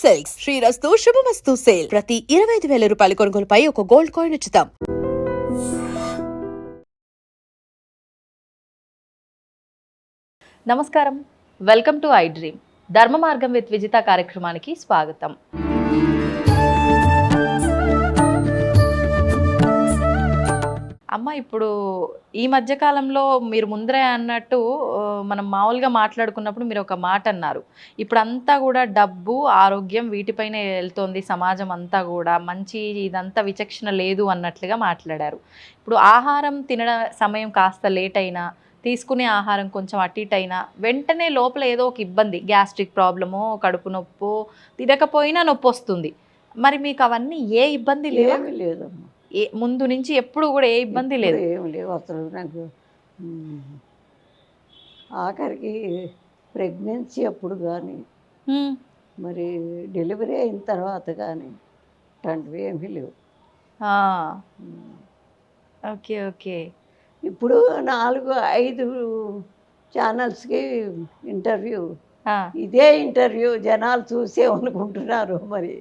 Silks. శ్రీరస్తు శుభమస్తు sale. ప్రతి ఇరవై ఐదు వేల రూపాయల కొనుగోలుపై ఒక గోల్డ్ కాయిన్ ఉచితం. నమస్కారం. Welcome to I dream. Dharma Margam with Vijitha కార్యక్రమానికి స్వాగతం. అమ్మ ఇప్పుడు ఈ మధ్య కాలంలో మీరు ముందరే అన్నట్టు మనం మామూలుగా మాట్లాడుకున్నప్పుడు మీరు ఒక మాట అన్నారు. ఇప్పుడు అంతా కూడా డబ్బు ఆరోగ్యం వీటిపైనే వెళ్తోంది సమాజం అంతా కూడా. మంచి ఇదంతా విచక్షణ లేదు అన్నట్లుగా మాట్లాడారు. ఇప్పుడు ఆహారం తినడం సమయం కాస్త లేట్ అయినా తీసుకునే ఆహారం కొంచెం అటు ఇటు అయినా వెంటనే లోపల ఏదో ఒక ఇబ్బంది గ్యాస్ట్రిక్ ప్రాబ్లమో కడుపు నొప్పో తినకపోయినా నొప్పి వస్తుంది మరి మీకు అవన్నీ ఏ ఇబ్బంది లేదు లేదమ్మా. ముందు నుంచి ఎప్పుడు కూడా ఏ ఇబ్బంది లేదు. ఏమి లేవు అసలు నాకు. ఆఖరికి ప్రెగ్నెన్సీ అప్పుడు కానీ. మరి డెలివరీ అయిన తర్వాత కానీ అట్లాంటివి ఏమీ లేవు. Okay okay. ఇప్పుడు నాలుగు ఐదు ఛానల్స్కి ఇంటర్వ్యూ. ఇదే ఇంటర్వ్యూ జనాలు చూసే అనుకుంటున్నారు మరి.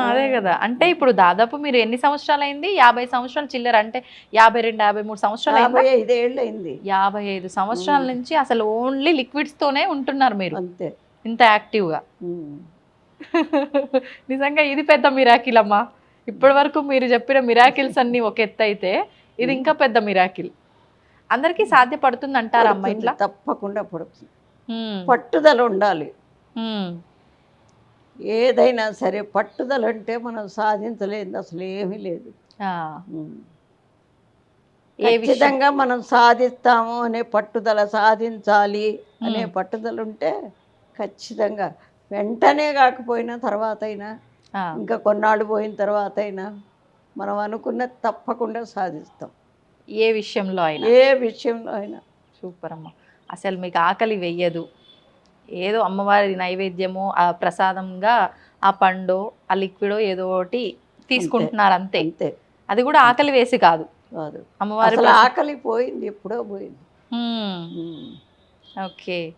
అదే కదా. అంటే ఇప్పుడు దాదాపు మీరు ఎన్ని సంవత్సరాలు అయింది యాభై సంవత్సరాలు చిల్లర అంటే యాభై రెండు యాభై మూడు సంవత్సరాలు అయిందా? యాభై ఐదేళ్ళు అయింది. యాభై ఐదు సంవత్సరాల. నుంచి అసలు ఓన్లీ లిక్విడ్స్ తోనే ఉంటున్నారు మీరు. అంతే. ఇంత యాక్టివ్గా. నిజంగా ఇది పెద్ద మిరాకిల్ అమ్మా. ఇప్పటి వరకు మీరు చెప్పిన మిరాకిల్స్ అన్ని ఒక ఎత్తు అయితే ఇది ఇంకా పెద్ద మిరాకిల్. అందరికీ సాధ్యపడుతుంది అంటారా అమ్మ ఇట్లా? తప్పకుండా పడుతుంది. పట్టుదల ఉండాలి. ఏదైనా సరే పట్టుదల అంటే మనం సాధించలేదు అసలు ఏమీ లేదు. ఏ ఖచ్చితంగా మనం సాధిస్తాము అనే పట్టుదల సాధించాలి అనే. పట్టుదల ఉంటే ఖచ్చితంగా వెంటనే కాకపోయినా తర్వాత అయినా. ఇంకా కొన్నాళ్ళు పోయిన తర్వాత అయినా మనం అనుకున్నది తప్పకుండా సాధిస్తాం. ఏ విషయంలో అయినా. ఏ విషయంలో అయినా. సూపర్ అమ్మ అసలు మీకు ఆకలి వెయ్యదు ఏదో అమ్మవారి నైవేద్యము ఆ ప్రసాదంగా ఆ పండు ఆ లిక్విడో ఏదో ఒకటి తీసుకుంటున్నారు అంతే. అంతే. అది కూడా ఆకలి వేసి కాదు. కాదు. అమ్మవారి అసలు ఆకలి పోయింది ఎప్పుడో పోయింది. ఉమ్. ఓకే.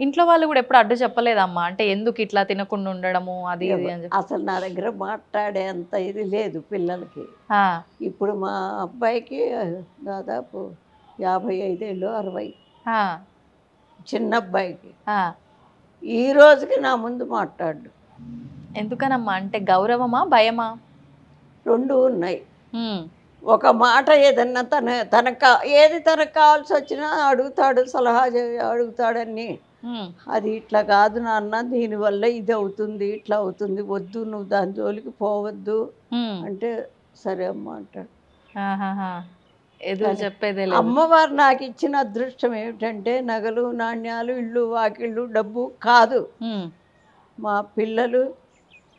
ఇంట్లో వాళ్ళు కూడా ఎప్పుడు అడ్డు చెప్పలేదమ్మా. అంటే ఎందుకు ఇట్లా తినకుండా ఉండడము అది ఇది అని చెప్పి. అసలు నా దగ్గర మాట్లాడే అంత ఇది లేదు పిల్లలకి. ఆ, ఇప్పుడు మా అబ్బాయికి దాదాపు యాభై ఐదేళ్ళు అరవై. ఆ, చిన్న అబ్బాయికి. ఈ రోజుకి నా ముందు మాట్లాడు ఎందుకనమ్మా అంటే గౌరవమా భయమా రెండు ఉన్నాయి. ఒక మాట ఏదన్నా తన తనకు కా- ఏది తనకు కావాల్సి వచ్చినా అడుగుతాడు సలహా అడుగుతాడని. అది ఇట్లా కాదు నాన్న దీనివల్ల ఇది అవుతుంది ఇట్లా అవుతుంది వద్దు నువ్వు దాని జోలికి పోవద్దు. అంటే సరే అమ్మ అంటాడు అదే. చెప్పేదే అమ్మవారు నాకు ఇచ్చిన అదృష్టం ఏమిటంటే నగలు నాణ్యాలు ఇళ్ళు వాకిళ్ళు డబ్బు కాదు. మా పిల్లలు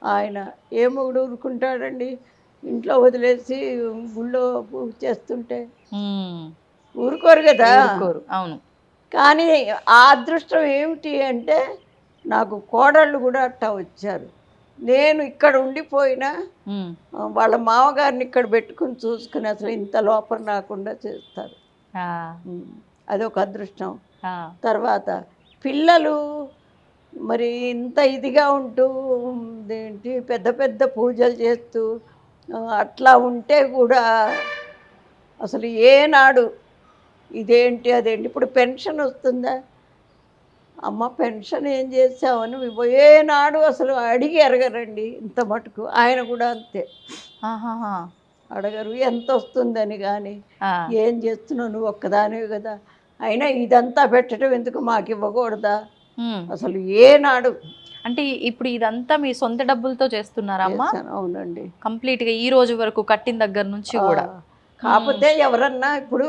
ఆయన ఏ మొగుడు ఊరుకుంటాడండి ఇంట్లో వదిలేసి గుళ్ళో పూజ చేస్తుంటే. ఊరుకోరు కదా ఊరుకోరు. అవును కానీ ఆ అదృష్టం ఏమిటి అంటే నాకు కోడళ్ళు కూడా అట్టా వచ్చారు నేను ఇక్కడ ఉండిపోయినా వాళ్ళ మామగారిని ఇక్కడ పెట్టుకుని చూసుకుని అసలు ఇంత లోపల రాకుండా చేస్తారు. అదొక అదృష్టం. తర్వాత పిల్లలు మరి ఇంత ఇదిగా ఉంటూ ఏంటి పెద్ద పెద్ద పూజలు చేస్తూ అట్లా ఉంటే కూడా అసలు ఏనాడు ఇదేంటి అదేంటి ఇప్పుడు పెన్షన్ వస్తుందా? అమ్మ పెన్షన్ ఏం చేసావని ఏనాడు అసలు అడిగి ఎరగరండి ఇంత మటుకు. ఆయన కూడా అంతే. అడగరు ఎంత వస్తుందని కానీ. ఏం చేస్తున్నావు నువ్వు ఒక్కదానివి కదా. అయినా ఇదంతా పెట్టడం ఎందుకు మాకు ఇవ్వకూడదా. అసలు ఏనాడు అంటే ఇప్పుడు ఇదంతా మీ సొంత డబ్బులతో చేస్తున్నారమ్మా. అవునండి. కంప్లీట్గా ఈ రోజు వరకు కట్టిన దగ్గర నుంచి కూడా. కాకపోతే ఎవరన్నా ఇప్పుడు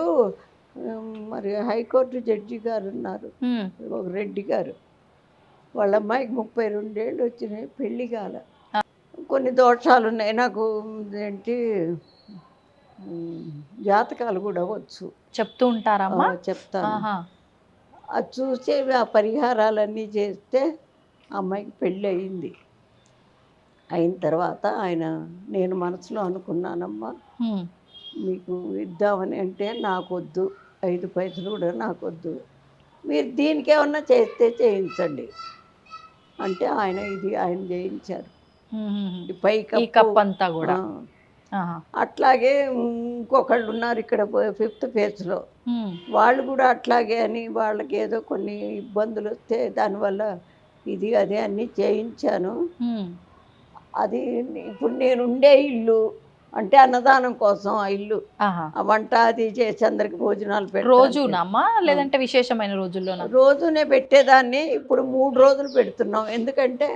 మరి హైకోర్టు జడ్జి గారు ఉన్నారు. ఒక రెడ్డి గారు. వాళ్ళ అమ్మాయికి ముప్పై రెండేళ్ళు వచ్చినాయి పెళ్ళి కాల. కొన్ని దోషాలు ఉన్నాయి. నాకు ఏంటి జాతకాలు కూడా వచ్చు. చెప్తూ ఉంటారమ్మా? ఆ, చెప్తాను. అది చూసి ఆ పరిహారాలన్నీ చేస్తే అమ్మాయికి పెళ్ళి అయింది. అయిన తర్వాత ఆయన నేను మనసులో అనుకున్నానమ్మా. మీకు ఇద్దామని అంటే నాకొద్దు. ఐదు పైసలు కూడా నాకొద్దు. మీరు దీనికి ఏమన్నా చేస్తే చేయించండి. అంటే ఆయన ఇది ఆయన చేయించారు. పై కప్ అంతా కూడా. అట్లాగే ఇంకొకళ్ళు ఉన్నారు ఇక్కడ ఫిఫ్త్ ఫేజ్లో. వాళ్ళు కూడా అట్లాగే అని వాళ్ళకి ఏదో కొన్ని ఇబ్బందులు వస్తే దానివల్ల ఇది అదే అన్నీ చేయించాను. అది ఇప్పుడు నేను ఉండే ఇల్లు అంటే అన్నదానం కోసం ఆ ఇల్లు వంట అది చేసి అందరికి భోజనాలు పెట్టడానికి. రోజునమ్మా లేదంటే విశేషమైన రోజుల్లోనా? రోజునే పెట్టేదాన్ని. ఇప్పుడు మూడు రోజులు పెడుతున్నాం. ఎందుకంటే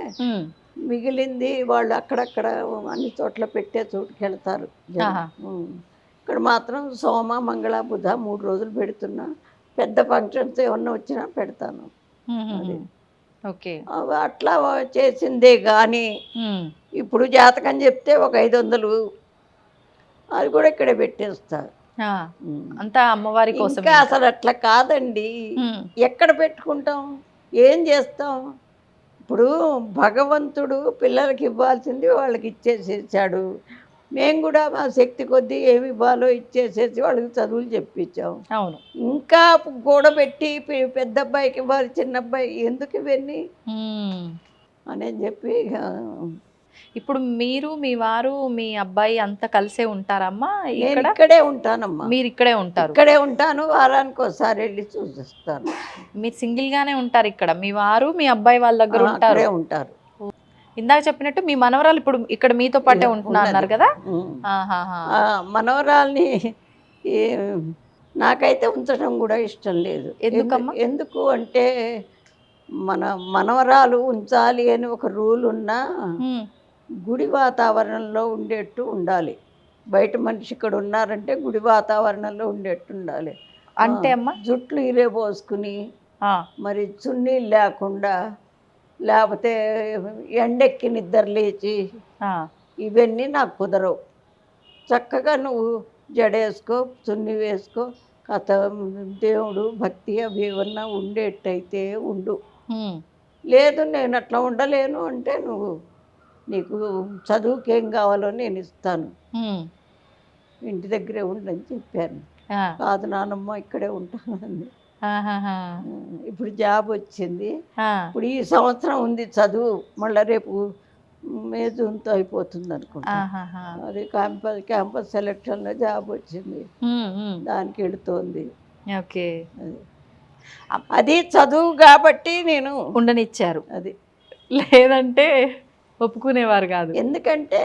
మిగిలింది వాళ్ళు అక్కడక్కడ అన్ని చోట్ల పెట్టే చోటుకి వెళ్తారు. ఇక్కడ మాత్రం సోమ మంగళ బుధ మూడు రోజులు పెడుతున్నా. పెద్ద ఫంక్షన్స్ ఏమన్నా వచ్చినా పెడతాను. ఓకే. అట్లా చేసిందే కానీ ఇప్పుడు జాతకం చెప్తే ఒక ఐదు వందలు అది కూడా ఇక్కడే పెట్టేస్తా ఆ, ఉం. అంతా అమ్మవారి కోసం ఇంకా అసలు అట్లా కాదండి. ఎక్కడ పెట్టుకుంటాం? ఏం చేస్తాం? ఇప్పుడు భగవంతుడు పిల్లలకి ఇవ్వాల్సింది వాళ్ళకి ఇచ్చేసేసాడు. మేము కూడా మా శక్తి కొద్దీ ఏమి ఇవ్వాలో ఇచ్చేసేసి వాళ్ళకి చదువులు చెప్పించాం. అవును. ఇంకా కూడబెట్టి పె- పెద్ద అబ్బాయికి ఇవ్వాలి చిన్న అబ్బాయి ఎందుకు ఇవన్నీ. అని చెప్పి ఇప్పుడు మీరు మీ వారు మీ అబ్బాయి అంతా కలిసే ఉంటారమ్మా ఇక్కడ? ఇక్కడే ఉంటానమ్మా. మీరు ఇక్కడే ఉంటారు. ఇక్కడే ఉంటాను వారానికి ఒకసారి వెళ్ళి చూసిస్తాను. మీరు సింగిల్ గానే ఉంటారు ఇక్కడ. మీ వారు మీ అబ్బాయి వాళ్ళ దగ్గర ఉంటారు. ఉంటారు. ఇందాక చెప్పినట్టు మీ మనవరాలు ఇప్పుడు ఇక్కడ మీతో పాటే ఉంటున్నా అన్నారు కదా? మనవరాల్ని నాకైతే ఉంచడం కూడా ఇష్టం లేదు. ఎందుకమ్మా? ఎందు- ఎందుకు అంటే మన మనవరాలు ఉంచాలి అని ఒక రూల్ ఉన్నా గుడి వాతావరణంలో ఉండేట్టు ఉండాలి. బయట మనిషి ఇక్కడ ఉన్నారంటే గుడి వాతావరణంలో ఉండేట్టు ఉండాలి. అంటే అమ్మా? జుట్లు ఇరే పోసుకుని మరి చున్నీలు లేకుండా లేకపోతే ఎండెక్కి నిద్ర లేచి ఇవన్నీ నాకు కుదరవు. చక్కగా నువ్వు జడేసుకో చున్ని వేసుకో కథ దేవుడు భక్తి అవి ఏమన్నా ఉండేటైతే ఉండు లేదు నేను అట్లా ఉండలేను అంటే నువ్వు నీకు చదువుకి ఏం కావాలో నేను ఇస్తాను. ఇంటి దగ్గరే ఉండని చెప్పాను. కాదు నానమ్మ ఇక్కడే ఉంటానని ఆహాహా. ఇప్పుడు జాబ్ వచ్చింది. ఇప్పుడు ఈ సంవత్సరం ఉంది చదువు. మళ్ళీ రేపు మే జూన్తో అయిపోతుంది అనుకుంటా. అది క్యాంపస్ క్యాంపస్ సెలక్షన్లో జాబ్ వచ్చింది. దానికి వెళుతోంది ఓకే. అది. అది చదువు కాబట్టి నేను ఉండనిచ్చారు. అది. లేదంటే ఒప్పుకునేవారు కాదు. ఎందుకంటే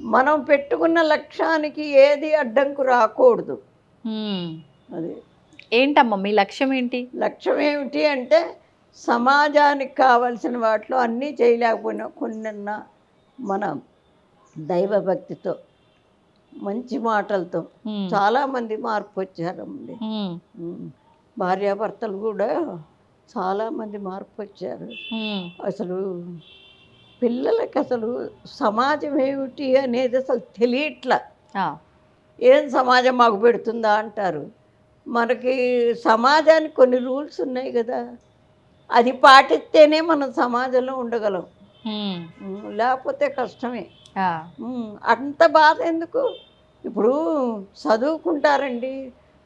మనం పెట్టుకున్న లక్ష్యానికి ఏది అడ్డంకు రాకూడదు. అది. ఏంటమ్మా మీ లక్ష్యం ఏంటి? లక్ష్యం ఏమిటి అంటే సమాజానికి కావలసిన వాటిలో అన్నీ చేయలేకపోయినా కొన్నన్న మన దైవభక్తితో మంచి మాటలతో చాలామంది మార్పు వచ్చారండి. భార్యాభర్తలు కూడా చాలామంది మార్పు వచ్చారు. అసలు పిల్లలకి అసలు సమాజం ఏమిటి అనేది అసలు తెలియట్లా ఏం సమాజం మాకు పెడుతుందా అంటారు. మనకి సమాజానికి కొన్ని రూల్స్ ఉన్నాయి కదా. అది పాటిస్తేనే మనం సమాజంలో ఉండగలం. లేకపోతే కష్టమే. అంత బాధ ఎందుకు? ఇప్పుడు చదువుకుంటారండి.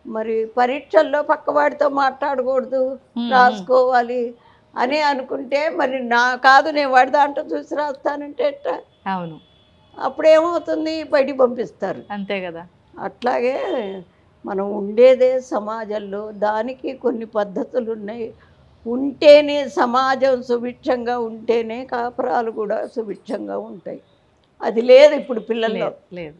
మరి పరీక్షల్లో పక్కవాడితో మాట్లాడకూడదు. రాసుకోవాలి. అని అనుకుంటే మరి నా కాదు నేను వాడి దాంట్లో చూసి రాస్తానంటే ఎట్టా? అవును. అప్పుడు ఏమవుతుంది బయటికి పంపిస్తారు. అంతే కదా. అట్లాగే మనం ఉండేదే సమాజంలో దానికి కొన్ని పద్ధతులు ఉన్నాయి ఉంటేనే సమాజం సుభిక్షంగా ఉంటేనే కాపురాలు కూడా సుభిక్షంగా ఉంటాయి. అది లేదు ఇప్పుడు పిల్లల్లో. లేదు.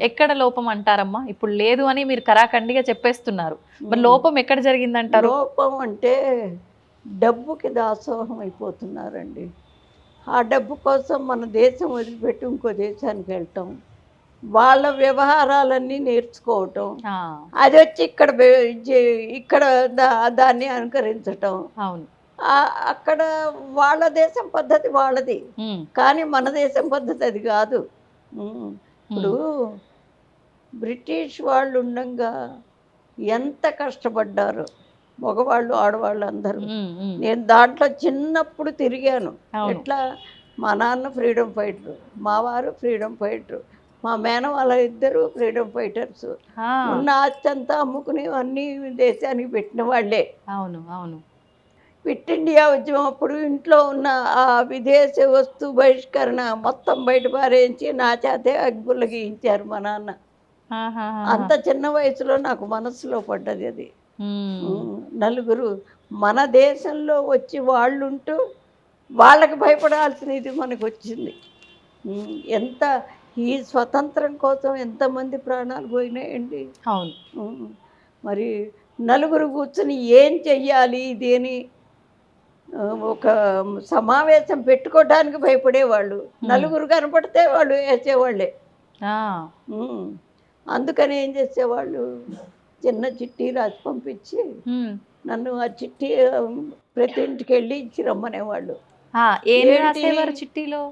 ఎక్కడ లోపం అంటారమ్మా? ఇప్పుడు లేదు అని మీరు కరాఖండిగా చెప్పేస్తున్నారు. మరి లోపం ఎక్కడ జరిగిందంటారు? లోపం అంటే డబ్బుకి దాసోహం అయిపోతున్నారండి. ఆ డబ్బు కోసం మన దేశం వదిలిపెట్టి ఇంకో దేశానికి వెళ్ళటం వాళ్ళ వ్యవహారాలన్నీ నేర్చుకోవటం అది వచ్చి ఇక్కడ ఇక్కడ దా- దాన్ని అనుకరించటం. అవును. అక్కడ వాళ్ళ దేశం పద్ధతి వాళ్ళది. కానీ మన దేశం పద్ధతి అది కాదు. ఇప్పుడు బ్రిటిష్ వాళ్ళు ఉండంగా ఎంత కష్టపడ్డారు. మగవాళ్ళు ఆడవాళ్ళు అందరూ నేను దాంట్లో చిన్నప్పుడు తిరిగాను. ఎట్లా? మా నాన్న ఫ్రీడమ్ ఫైటర్ మా వారు ఫ్రీడమ్ ఫైటర్ మా మేన వాళ్ళ ఇద్దరు ఫ్రీడమ్ ఫైటర్స్. ఉన్న ఆస్తి అంతా అమ్ముకుని అన్ని దేశానికి పెట్టిన వాళ్ళే. అవును అవును. క్విట్ ఇండియా ఉద్యమం అప్పుడు ఇంట్లో ఉన్న ఆ విదేశీ వస్తు బహిష్కరణ మొత్తం బయట పారేయించి నా చేతే అగ్గులు గీయించారు మా నాన్న. అంత చిన్న వయసులో నాకు మనసులో పడ్డది అది. నలుగురు మన దేశంలో వచ్చి వాళ్ళు ఉంటూ వాళ్ళకి భయపడాల్సిన ఇది మనకు వచ్చింది ఎంత ఈ స్వతంత్రం కోసం ఎంతమంది ప్రాణాలు పోయినాయండి. అవును. మరి నలుగురు కూర్చుని ఏం చెయ్యాలి దేని ఒక సమావేశం పెట్టుకోవడానికి భయపడేవాళ్ళు. నలుగురు కనపడితే వాళ్ళు వేసేవాళ్ళే. అందుకని ఏం చేసేవాళ్ళు? చిన్న చిట్టి రాసి పంపించి. నన్ను ఆ చిట్టి ప్రతి ఇంటికి వెళ్ళి ఇచ్చి రమ్మనేవాళ్ళు. చిట్టీలో?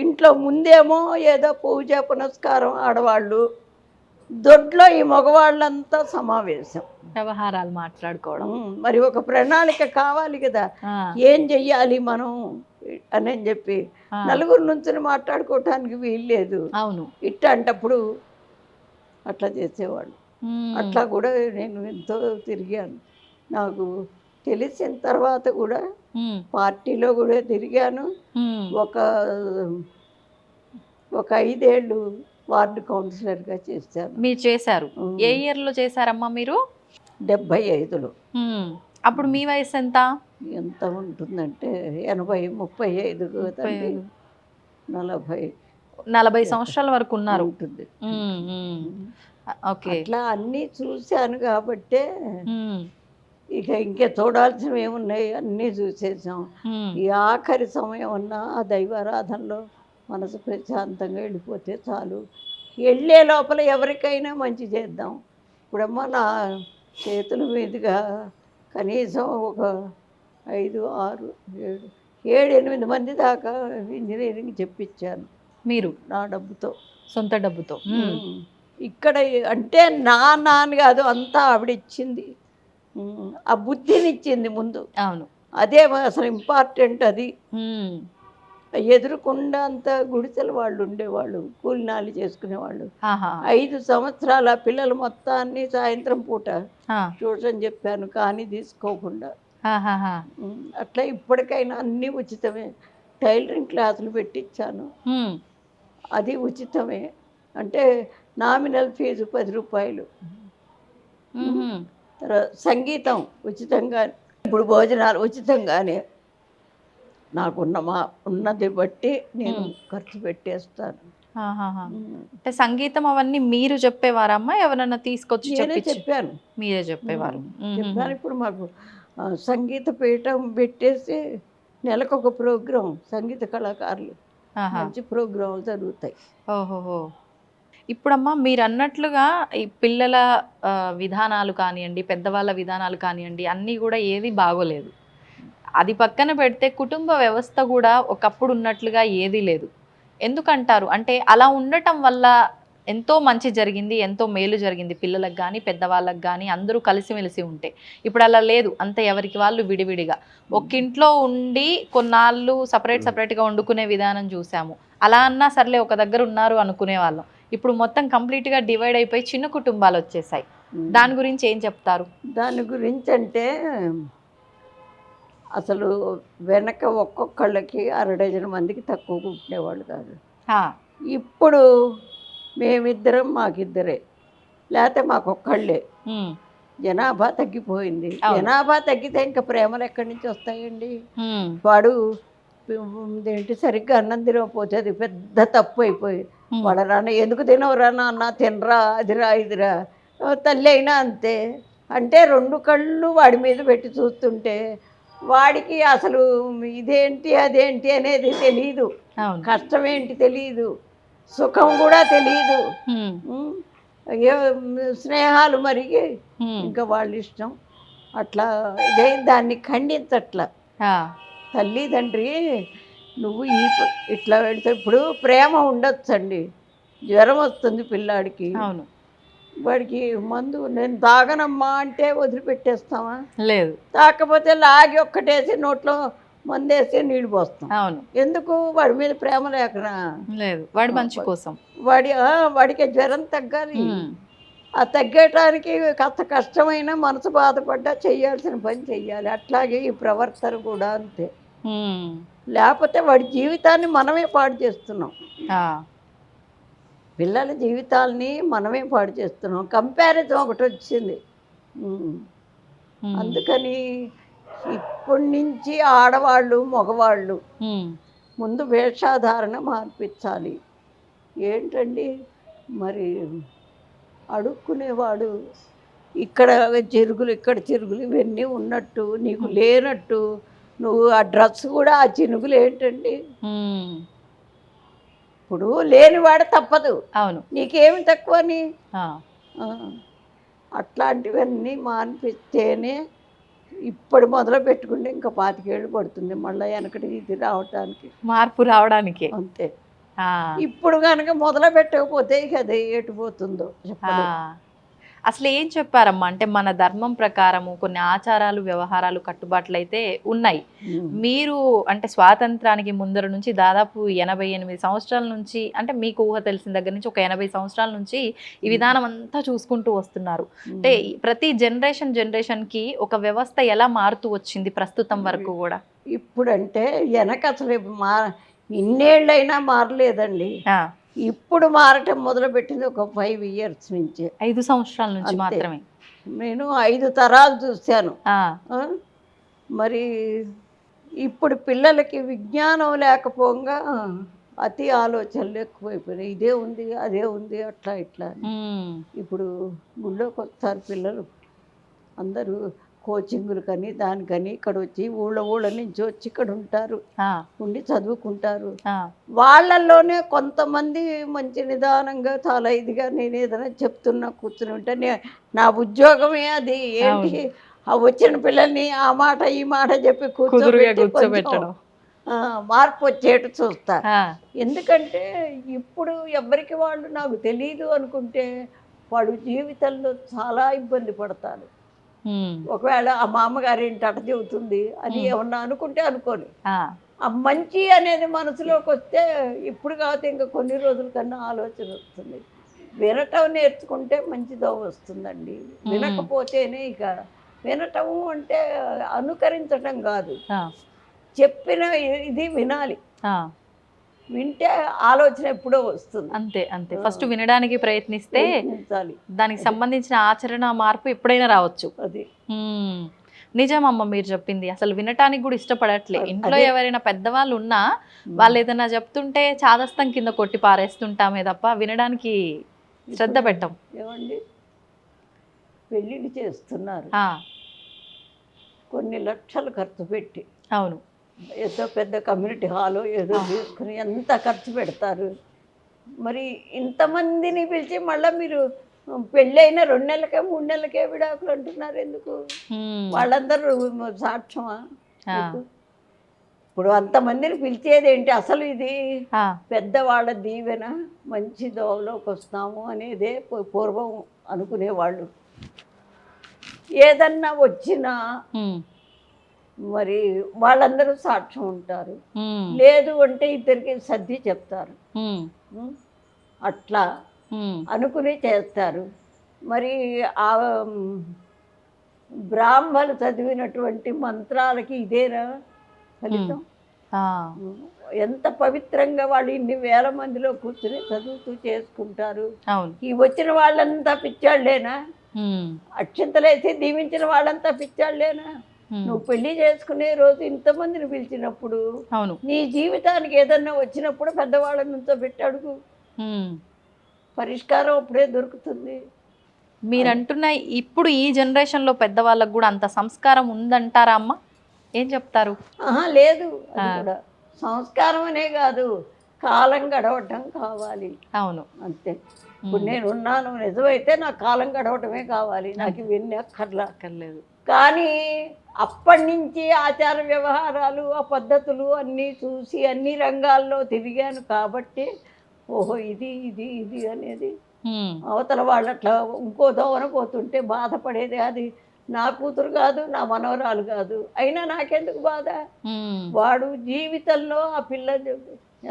ఇంట్లో ముందేమో ఏదో పూజ పునస్కారం ఆడవాళ్ళు. దొడ్లో ఈ మగవాళ్ళంతా సమావేశం. వ్యవహారాలు మాట్లాడుకోవడం. మరి ఒక ప్రణాళిక కావాలి కదా. ఏం చెయ్యాలి మనం? అని చెప్పి. నలుగురు నుంచి మాట్లాడుకోవటానికి వీలు లేదు అవును. ఇట్టంటప్పుడు అట్లా చేసేవాళ్ళు. అట్లా కూడా నేను ఎంతో తిరిగాను. నాకు తెలిసిన తర్వాత కూడా. పార్టీలో కూడా తిరిగాను. ఒక ఒక ఐదేళ్ళు వార్డు కౌన్సిలర్గా చేశాను. మీరు చేశారు. ఏ ఇయర్లో చేశారమ్మా మీరు? డెబ్భై ఐదులో. అప్పుడు మీ వయసు ఎంత? ఎంత ఉంటుందంటే ఎనభై ముప్పై ఐదు. నలభై నలభై సంవత్సరాల వరకు ఉన్నారు. ఉంటుంది. ఓకే. అట్లా అన్నీ చూశాను కాబట్టే ఇక ఇంకా చూడాల్సినవి ఏమున్నాయి అన్నీ చూసేసాం. ఈ ఆఖరి సమయం ఉన్న ఆ దైవారాధనలో మనసు ప్రశాంతంగా వెళ్ళిపోతే చాలు. వెళ్ళే లోపల ఎవరికైనా మంచి చేద్దాం. ఇప్పుడమ్మా నా చేతుల మీదుగా కనీసం ఒక ఐదు ఆరు ఏడు ఏడు ఎనిమిది మంది దాకా ఇంజనీరింగ్ చెప్పించాను. మీరు నా డబ్బుతో సొంత డబ్బుతో. ఇక్కడ అంటే నా నాన్న కాదు అంతా ఆవిడ ఇచ్చింది. ఆ బుద్ధిని ఇచ్చింది ముందు అవును అదే అసలు ఇంపార్టెంట్ అది. ఎదురుకుండా అంత గుడిసెల వాళ్ళు ఉండేవాళ్ళు కూలినాలు చేసుకునేవాళ్ళు. ఐదు సంవత్సరాల పిల్లలు మొత్తాన్ని సాయంత్రం పూట. ట్యూషన్ చెప్పాను కానీ తీసుకోకుండా అట్లా ఇప్పటికైనా అన్నీ ఉచితమే టైలరింగ్ క్లాసులు పెట్టించాను. అది ఉచితమే. అంటే నామినల్ ఫీజు పది రూపాయలు. తర్వాత సంగీతం ఉచితంగా ఇప్పుడు భోజనాలు ఉచితంగానే నాకున్న మా ఉన్నది బట్టి నేను ఖర్చు పెట్టేస్తాను. అంటే సంగీతం అవన్నీ మీరు చెప్పేవారమ్మా? ఎవరన్నా తీసుకొచ్చి చెప్పాను. మీరే చెప్పేవారు. చెప్పాను ఇప్పుడు మాకు సంగీత పీఠం పెట్టేసి నెలకు ఒక ప్రోగ్రాం సంగీత కళాకారులు. మంచి ప్రోగ్రాంలు జరుగుతాయి. ఓహోహో. ఇప్పుడమ్మా మీరు అన్నట్లుగా ఈ పిల్లల విధానాలు కానివ్వండి పెద్దవాళ్ళ విధానాలు కానివ్వండి అన్నీ కూడా ఏది బాగోలేదు. అది పక్కన పెడితే కుటుంబ వ్యవస్థ కూడా ఒకప్పుడు ఉన్నట్లుగా ఏదీ లేదు. ఎందుకంటారు? అంటే అలా ఉండటం వల్ల ఎంతో మంచి జరిగింది ఎంతో మేలు జరిగింది పిల్లలకు కానీ పెద్దవాళ్ళకి కానీ అందరూ కలిసిమెలిసి ఉంటే. ఇప్పుడు అలా లేదు అంత ఎవరికి వాళ్ళు విడివిడిగా. ఒక్కింట్లో ఉండి కొన్నాళ్ళు సపరేట్ సపరేట్గా వండుకునే విధానం చూసాము. అలా అన్నా సర్లే ఒక దగ్గర ఉన్నారు అనుకునే వాళ్ళం. ఇప్పుడు మొత్తం కంప్లీట్గా డివైడ్ అయిపోయి చిన్న కుటుంబాలు వచ్చేసాయి. దాని గురించి ఏం చెప్తారు? దాని గురించి అంటే అసలు వెనక ఒక్కొక్కళ్ళకి అర డజన్ మందికి తక్కువ కుట్టినేవాళ్ళు కాదు. ఇప్పుడు మేమిద్దరం మాకిద్దరే. లేకపోతే మాకొక్కళ్ళే. ఉమ్, జనాభా తగ్గిపోయింది. జనాభా తగ్గితే ఇంకా ప్రేమలు ఎక్కడి నుంచి వస్తాయండి? వాడు ఏంటి సరిగ్గా అన్నం తినకపోతే అది పెద్ద తప్పు అయిపోయి వాడు రాన్న ఎందుకు తినవురా నాన్న? తినరా? అదిరా ఇదిరా తల్లి అయినా అంతే. అంటే రెండు కళ్ళు వాడి మీద పెట్టి చూస్తుంటే వాడికి అసలు ఇదేంటి అదేంటి అనేది తెలియదు కష్టం ఏంటి తెలియదు సుఖం కూడా తెలియదు స్నేహాలు మరిగి ఇంకా వాళ్ళ ఇష్టం అట్లా ఇదే దాన్ని ఖండించట్లా. తల్లి తండ్రి నువ్వు ఈ ఇట్లా పెడితే ఇప్పుడు ప్రేమ ఉండొచ్చండి. జ్వరం వస్తుంది పిల్లాడికి. అవును. వాడికి మందు నేను తాగనమ్మా అంటే వదిలిపెట్టేస్తామా లేదు. తాకపోతే లాగి ఒక్కటేసి నోట్లో మందేసి నీళ్ళు పోస్తాం. అవును. ఎందుకు? వాడి మీద ప్రేమ లేకనా? లేదు. వాడి మంచి కోసం. వాడి వాడికి జ్వరం తగ్గాలి. ఆ తగ్గటానికి కాస్త కష్టమైన మనసు బాధపడ్డా చేయాల్సిన పని చెయ్యాలి. అట్లాగే ఈ ప్రవర్తన కూడా అంతే. లేకపోతే వాడి జీవితాన్ని మనమే పాడు చేస్తున్నాం. పిల్లల జీవితాల్ని మనమే పాడు చేస్తున్నాం. కంపారిజన్ ఒకటి వచ్చింది. అందుకని ఇప్పటి నుంచి ఆడవాళ్ళు మగవాళ్ళు. ముందు వేషాధారణ మార్పించాలి. ఏంటండి? మరి అడుక్కునేవాడు ఇక్కడ చెరుగులు ఇక్కడ చెరుగులు ఇవన్నీ ఉన్నట్టు నీకు లేనట్టు నువ్వు ఆ డ్రెస్ కూడా ఆ చినుగులు ఏంటండి. ఇప్పుడు లేనివాడు తప్పదు. అవును. నీకేమి తక్కువని? అట్లాంటివన్నీ మాన్పిస్తేనే ఇప్పుడు మొదలు పెట్టుకుంటే ఇంకా పాతికేళ్ళు పడుతుంది. మళ్ళీ వెనకటి ఇది రావటానికి. మార్పు రావడానికి. అంతే. ఇప్పుడు కనుక మొదలు పెట్టకపోతే ఇక అది ఎటుపోతుందో ఆ. అసలు ఏం చెప్పారమ్మా? అంటే మన ధర్మం ప్రకారము కొన్ని ఆచారాలు వ్యవహారాలు కట్టుబాట్లు అయితే ఉన్నాయి మీరు అంటే స్వాతంత్రానికి ముందర నుంచి దాదాపు ఎనభై ఎనిమిది సంవత్సరాల నుంచి అంటే మీకు ఊహ తెలిసిన దగ్గర నుంచి ఒక ఎనభై సంవత్సరాల నుంచి ఈ విధానం అంతా చూసుకుంటూ వస్తున్నారు. అంటే ప్రతి జనరేషన్ జనరేషన్కి ఒక వ్యవస్థ ఎలా మారుతూ వచ్చింది ప్రస్తుతం వరకు కూడా? ఇప్పుడంటే వెనక అసలు మా ఇన్నేళ్ళైనా మారలేదండి. ఇప్పుడు మారటం మొదలుపెట్టింది ఒక ఫైవ్ ఇయర్స్ నుంచి. ఐదు సంవత్సరాల నుంచి. మాత్రమే. నేను ఐదు తరాలు చూశాను? మరి ఇప్పుడు పిల్లలకి విజ్ఞానం లేకపోగా అతి ఆలోచనలు ఎక్కువైపోయినాయి. ఇదే ఉంది అదే ఉంది అట్లా ఇట్లా ఇప్పుడు గుళ్ళోకి వస్తారు పిల్లలు అందరూ కోచింగులు కానీ దానికని ఇక్కడ వచ్చి ఊళ్ళ ఊళ్ళ నుంచి వచ్చి ఇక్కడ ఉంటారు ఉండి చదువుకుంటారు. వాళ్ళల్లోనే కొంతమంది మంచి నిదానంగా చాలా ఇదిగా నేను ఏదైనా చెప్తున్నా కూర్చుని ఉంటే నే- ఉద్యోగమే అది ఏంటి? ఆ వచ్చిన పిల్లల్ని ఆ మాట ఈ మాట చెప్పి కూర్చోబెట్టడం. మార్పు వచ్చేట్టు చూస్తా. ఎందుకంటే ఇప్పుడు ఎవరికి వాళ్ళు నాకు తెలియదు అనుకుంటే వాడు జీవితంలో చాలా ఇబ్బంది పడతారు. ఒకవేళ ఆ మామగారి ఇంటి అట చెబుతుంది అని ఏమన్నా అనుకుంటే అనుకోని. ఆ, మంచి అనేది మనసులోకి వస్తే ఇప్పుడు కాకపోతే ఇంకా కొన్ని రోజుల కన్నా ఆలోచన వస్తుంది. వినటం నేర్చుకుంటే మంచిదో వస్తుందండి. వినకపోతేనే ఇక వినటం అంటే అనుకరించటం కాదు. చెప్పిన ఇది వినాలి. వింటే ఆలోచన ఎప్పుడో వస్తుంది. అంతే అంతే. ఫస్ట్ వినడానికి ప్రయత్నిస్తే దానికి సంబంధించిన ఆచరణ మార్పు ఎప్పుడైనా రావచ్చు. అది. మ్మ్. నిజమమ్మ మీరు చెప్పింది. అసలు వినటానికి కూడా ఇష్టపడట్లే. ఇంట్లో ఎవరైనా పెద్దవాళ్ళు ఉన్నా వాళ్ళు ఏదైనా చెప్తుంటే చాదస్తం కింద కొట్టి పారేస్తుంటామే తప్ప వినడానికి శ్రద్ధ పెట్టం. ఏమండి? పెళ్ళిళ్ళు చేస్తున్నారు. ఆ, కొన్ని లక్షలు ఖర్చు పెట్టి. అవును. ఏదో పెద్ద కమ్యూనిటీ హాల్ ఏదో తీసుకుని ఎంత ఖర్చు పెడతారు? మరి ఇంతమందిని పిలిచి మళ్ళీ మీరు పెళ్ళైన రెండు నెలలకే మూడు నెలలకే విడాకులు అంటున్నారు ఎందుకు. వాళ్ళందరూ సాక్ష్యమా? ఇప్పుడు అంతమందిని పిలిచేది ఏంటి? అసలు ఇది పెద్దవాళ్ళ దీవెన మంచి దోవలోకి వస్తాము అనేదే పూర్వం అనుకునేవాళ్ళు. ఏదన్నా వచ్చినా. మరి వాళ్ళందరూ సాక్ష్యం ఉంటారు. లేదు అంటే ఇద్దరికి సర్ది చెప్తారు? అట్లా. అనుకుని చేస్తారు మరి ఆ బ్రాహ్మలు చదివినటువంటి మంత్రాలకి ఇదేనా ఫలితం. ఎంత పవిత్రంగా వాళ్ళు ఇన్ని వేల మందిలో కూర్చుని చదువుతూ చేసుకుంటారు ఈ వచ్చిన వాళ్ళంతా పిచ్చాళ్ళేనా. అక్షంతలేసి దీవించిన వాళ్ళంతా పిచ్చాళ్ళేనా. నువ్వు పెళ్ళి చేసుకునే రోజు ఇంతమందిని పిలిచినప్పుడు అవును. నీ జీవితానికి ఏదన్నా వచ్చినప్పుడు పెద్దవాళ్ళ నుంచో పెట్టి అడుగు. పరిష్కారం అప్పుడే దొరుకుతుంది. మీరు అంటున్న ఇప్పుడు ఈ జనరేషన్లో పెద్దవాళ్ళకు కూడా అంత సంస్కారం ఉందంటారా అమ్మ? ఏం చెప్తారు? ఆహా లేదు. సంస్కారం అనే కాదు. కాలం గడవటం కావాలి. అవును. అంతే. ఇప్పుడు నేను ఉన్నాను నిజమైతే నాకు కాలం గడవటమే కావాలి. నాకు ఇవన్నీ అక్కర్లా. అక్కర్లేదు. కానీ అప్పటి నుంచి ఆచార వ్యవహారాలు ఆ పద్ధతులు అన్నీ చూసి అన్ని రంగాల్లో తిరిగాను కాబట్టి ఓహో ఇది ఇది ఇది అనేది. అవతల వాళ్ళు అట్లా ఇంకో దోవన పోతుంటే బాధపడేది అది నా కూతురు కాదు నా మనవరాలు కాదు అయినా నాకెందుకు బాధ. వాడు జీవితంలో ఆ పిల్ల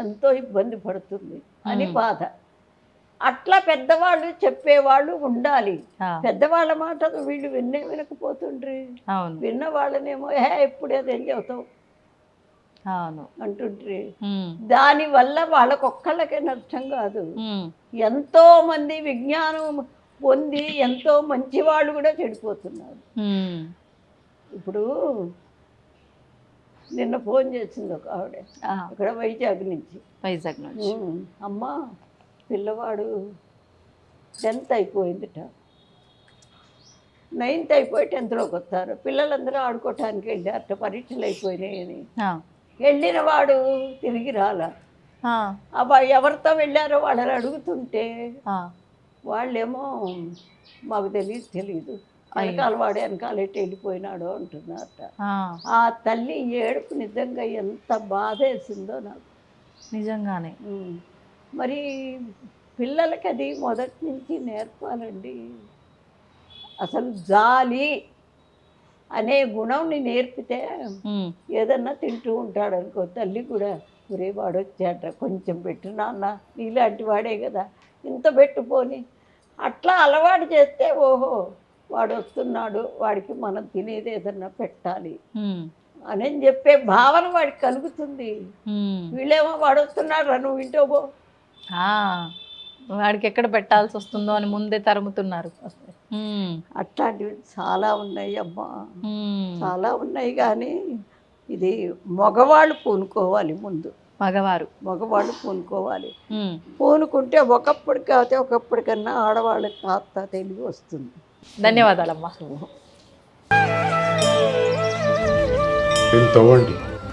ఎంతో ఇబ్బంది పడుతుంది అని. బాధ అట్లా పెద్దవాళ్ళు చెప్పేవాళ్ళు ఉండాలి. పెద్దవాళ్ళ మాట వీళ్ళు విన్నే వినకపోతుండ్రి. అవును. విన్న వాళ్ళనేమో హే ఇప్పుడే తెలియవుతావు. అవును. అంటుండ్రి. దానివల్ల వాళ్ళకొక్కళ్ళకే నష్టం కాదు. ఎంతో మంది విజ్ఞానం పొంది ఎంతో మంచి వాళ్ళు కూడా చెడిపోతున్నారు. ఇప్పుడు నిన్న ఫోన్ చేసింది ఒక ఆవిడ. ఆ, అక్కడ వైజాగ్ నుంచి. వైజాగ్ నుంచి. అమ్మ పిల్లవాడు టెన్త్ అయిపోయిందిట. నైన్త్ అయిపోయి టెన్త్లోకి వస్తారు. పిల్లలందరూ ఆడుకోవటానికి వెళ్ళారట పరీక్షలు అయిపోయినాయని వెళ్ళిన వాడు తిరిగి రాలా. అబ్బా ఎవరితో వెళ్ళారో వాళ్ళని అడుగుతుంటే వాళ్ళేమో మాకు తెలియదు తెలియదు వెనకాల వాడు వెనకాల ఎట్టి వెళ్ళిపోయినాడు అంటున్నారట. ఆ, ఆ తల్లి ఏడుపు నిజంగా ఎంత బాధ వేసిందో నాకు. నిజంగానే. మరి పిల్లలకి అది మొదటి నుంచి నేర్పాలండి. అసలు జాలి అనే గుణంని నేర్పితే ఏదన్నా తింటూ ఉంటాడు అనుకో తల్లి కూడా ఒరే వాడు వచ్చాట కొంచెం పెట్టు నాన్న నీలాంటి వాడే కదా ఇంత పెట్టుపోని అట్లా అలవాటు చేస్తే ఓహో వాడు వస్తున్నాడు వాడికి మనం తినేది ఏదన్నా పెట్టాలి. అని చెప్పే భావన వాడికి కలుగుతుంది. వీళ్ళేమో వాడు వస్తున్నాడు రా నువ్వు ఇంటో వాడికి ఎక్కడ పెట్టాల్సి వస్తుందో అని ముందే తరుముతున్నారు. అట్లాంటివి చాలా ఉన్నాయి అమ్మా. చాలా ఉన్నాయి కానీ ఇది మగవాళ్ళు పూనుకోవాలి ముందు. మగవారు. మగవాళ్ళు పూనుకోవాలి. పూనుకుంటే ఒకప్పుడు కాకపోతే ఒకప్పటికన్నా ఆడవాళ్ళకి కాస్త తెలివి వస్తుంది. ధన్యవాదాలమ్మా. తవ్వండి.